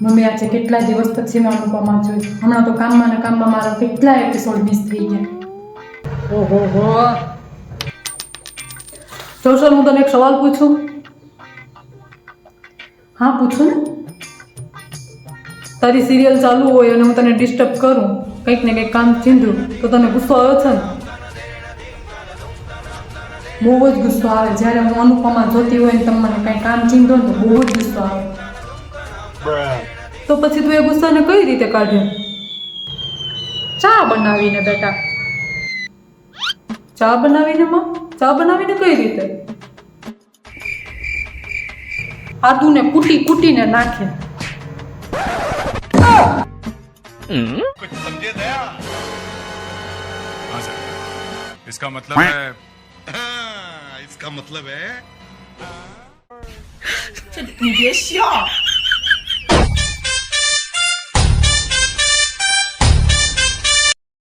Mummy, આજે કેટલા દિવસ પછી મેં અનુપમા જોઈ હમણાં તો કામમાં ને કામમાં મારા કેટલા એપિસોડ મિસ થઈ ગયા. ઓહો હો જોશલ હું તને એક સવાલ પૂછું? હા, પૂછું ને? તારી સિરિયલ ચાલુ હોય અને હું તને ડિસ્ટર્બ કરું, કંઈક ને કંઈક કામ ચીંધું, તો તને ગુસ્સો આવ્યો છે ને? બહુ જ ગુસ્સો આવે જ્યારે હું અનુપમા જોતી હોય ને તમે મને કંઈ કામ ચીંધો ને તો બહુ જ ગુસ્સો આવે તો પછી તું એ ગુસ્સાને કઈ રીતે કાઢ્યો ચા બનાવીને બેટા ચા બનાવીને માં ચા બનાવીને કઈ રીતે આદુને કૂટી કૂટીને નાખે कुछ समझे दया हाँ सर इसका मतलब है का मतलब है ये क्या